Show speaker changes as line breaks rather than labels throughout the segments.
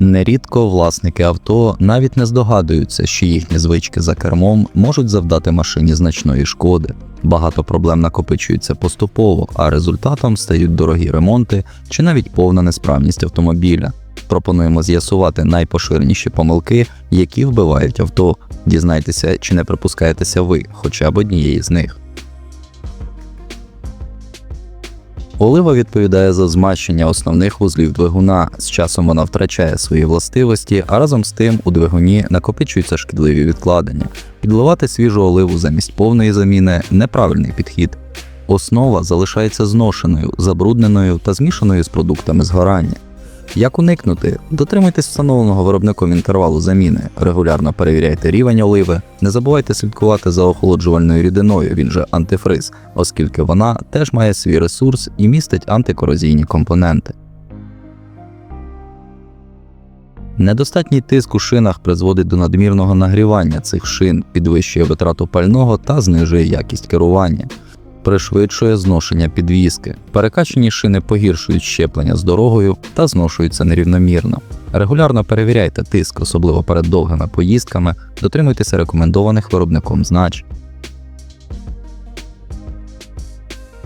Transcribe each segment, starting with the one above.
Нерідко власники авто навіть не здогадуються, що їхні звички за кермом можуть завдати машині значної шкоди. Багато проблем накопичуються поступово, а результатом стають дорогі ремонти чи навіть повна несправність автомобіля. Пропонуємо з'ясувати найпоширеніші помилки, які вбивають авто. Дізнайтеся, чи не припускаєтеся ви хоча б однієї з них. Олива відповідає за змащення основних вузлів двигуна. З часом вона втрачає свої властивості, а разом з тим у двигуні накопичуються шкідливі відкладення. Підливати свіжу оливу замість повної заміни неправильний підхід. Основа залишається зношеною, забрудненою та змішаною з продуктами згорання. Як уникнути? Дотримуйтесь встановленого виробником інтервалу заміни, регулярно перевіряйте рівень оливи, не забувайте слідкувати за охолоджувальною рідиною, він же антифриз, оскільки вона теж має свій ресурс і містить антикорозійні компоненти. Недостатній тиск у шинах призводить до надмірного нагрівання цих шин, підвищує витрату пального та знижує якість керування пришвидшує зношення підвіски. Перекачені шини погіршують щеплення з дорогою та зношуються нерівномірно. Регулярно перевіряйте тиск, особливо перед довгими поїздками, дотримуйтеся рекомендованих виробником знач.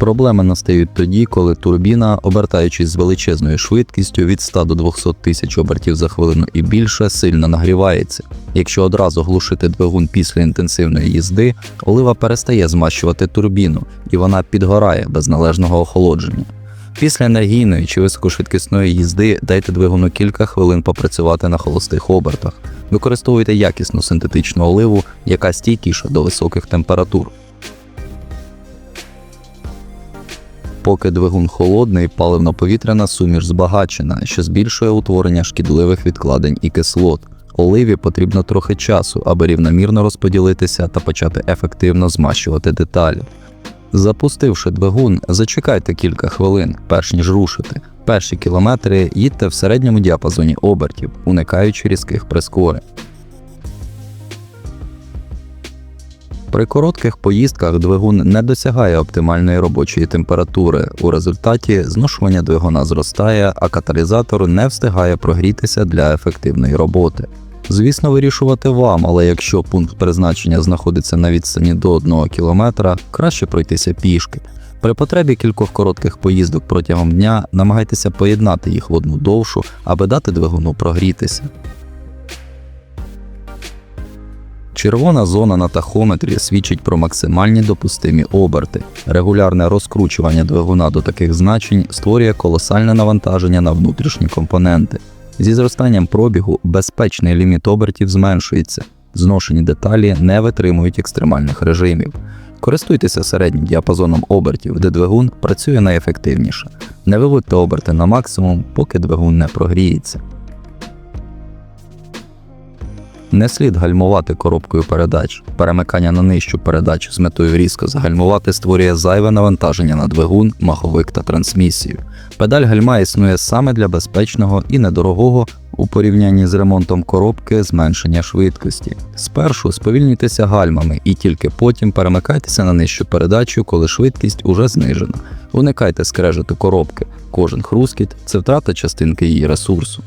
Проблеми настають тоді, коли турбіна, обертаючись з величезною швидкістю від 100 до 200 тисяч обертів за хвилину і більше, сильно нагрівається. Якщо одразу глушити двигун після інтенсивної їзди, олива перестає змащувати турбіну і вона підгорає без належного охолодження. Після енергійної чи високошвидкісної їзди дайте двигуну кілька хвилин попрацювати на холостих обертах. Використовуйте якісну синтетичну оливу, яка стійкіша до високих температур. Поки двигун холодний, паливно-повітряна суміш збагачена, що збільшує утворення шкідливих відкладень і кислот. Оливі потрібно трохи часу, аби рівномірно розподілитися та почати ефективно змащувати деталі. Запустивши двигун, зачекайте кілька хвилин, перш ніж рушити. Перші кілометри їдьте в середньому діапазоні обертів, уникаючи різких прискорень. При коротких поїздках двигун не досягає оптимальної робочої температури. У результаті зношування двигуна зростає, а каталізатор не встигає прогрітися для ефективної роботи. Звісно, вирішувати вам, але якщо пункт призначення знаходиться на відстані до 1 км, краще пройтися пішки. При потребі кількох коротких поїздок протягом дня намагайтеся поєднати їх в одну довшу, аби дати двигуну прогрітися. Червона зона на тахометрі свідчить про максимальні допустимі оберти. Регулярне розкручування двигуна до таких значень створює колосальне навантаження на внутрішні компоненти. Зі зростанням пробігу безпечний ліміт обертів зменшується, зношені деталі не витримують екстремальних режимів. Користуйтеся середнім діапазоном обертів, де двигун працює найефективніше. Не виводьте оберти на максимум, поки двигун не прогріється. Не слід гальмувати коробкою передач. Перемикання на нижчу передачу з метою різко загальмувати створює зайве навантаження на двигун, маховик та трансмісію. Педаль гальма існує саме для безпечного і недорогого у порівнянні з ремонтом коробки зменшення швидкості. Спершу сповільнюйтеся гальмами і тільки потім перемикайтеся на нижчу передачу, коли швидкість уже знижена. Уникайте скрежету коробки. Кожен хрускіт це втрата частинки її ресурсу.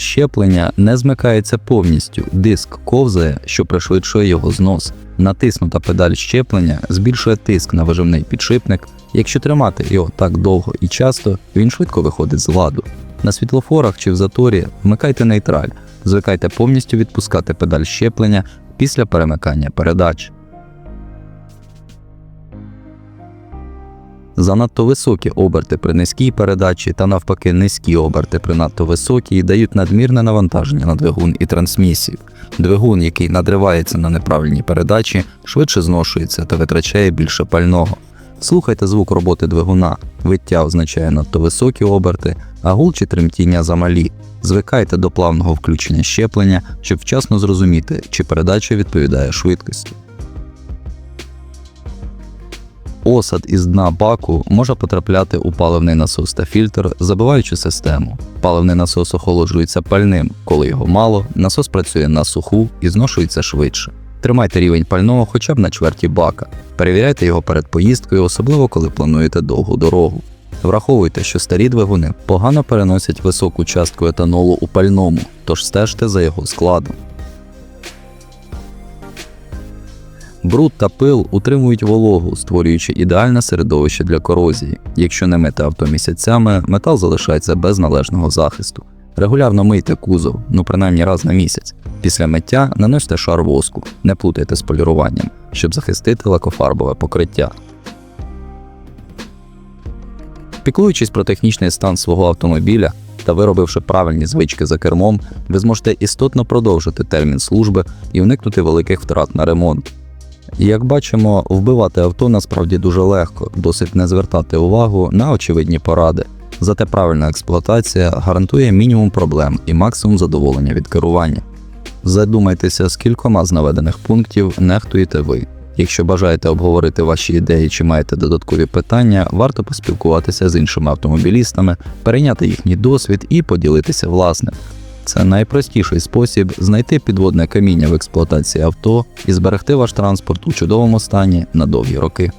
Щеплення не змикається повністю, диск ковзає, що пришвидшує його знос. Натиснута педаль щеплення збільшує тиск на виживний підшипник. Якщо тримати його так довго і часто, він швидко виходить з ладу. На світлофорах чи в заторі вмикайте нейтраль, звикайте повністю відпускати педаль щеплення після перемикання передач. Занадто високі оберти при низькій передачі та навпаки низькі оберти при надто високій дають надмірне навантаження на двигун і трансмісію. Двигун, який надривається на неправильній передачі, швидше зношується та витрачає більше пального. Слухайте звук роботи двигуна. Виття означає надто високі оберти, а гул чи тремтіння замалі. Звикайте до плавного включення щеплення, щоб вчасно зрозуміти, чи передача відповідає швидкості. Осад із дна баку може потрапляти у паливний насос та фільтр, забиваючи систему. Паливний насос охолоджується пальним, коли його мало, насос працює на суху і зношується швидше. Тримайте рівень пального хоча б на чверті бака. Перевіряйте його перед поїздкою, особливо коли плануєте довгу дорогу. Враховуйте, що старі двигуни погано переносять високу частку етанолу у пальному, тож стежте за його складом. Бруд та пил утримують вологу, створюючи ідеальне середовище для корозії. Якщо не мити авто місяцями, метал залишається без належного захисту. Регулярно мийте кузов, ну принаймні раз на місяць. Після миття наносьте шар воску, не плутайте з поліруванням, щоб захистити лакофарбове покриття. Піклуючись про технічний стан свого автомобіля та виробивши правильні звички за кермом, ви зможете істотно продовжити термін служби і уникнути великих втрат на ремонт. Як бачимо, вбивати авто насправді дуже легко, досить не звертати увагу на очевидні поради. Зате правильна експлуатація гарантує мінімум проблем і максимум задоволення від керування. Задумайтеся, з кількома з наведених пунктів нехтуєте ви. Якщо бажаєте обговорити ваші ідеї чи маєте додаткові питання, варто поспілкуватися з іншими автомобілістами, перейняти їхній досвід і поділитися власним. Це найпростіший спосіб знайти підводне каміння в експлуатації авто і зберегти ваш транспорт у чудовому стані на довгі роки.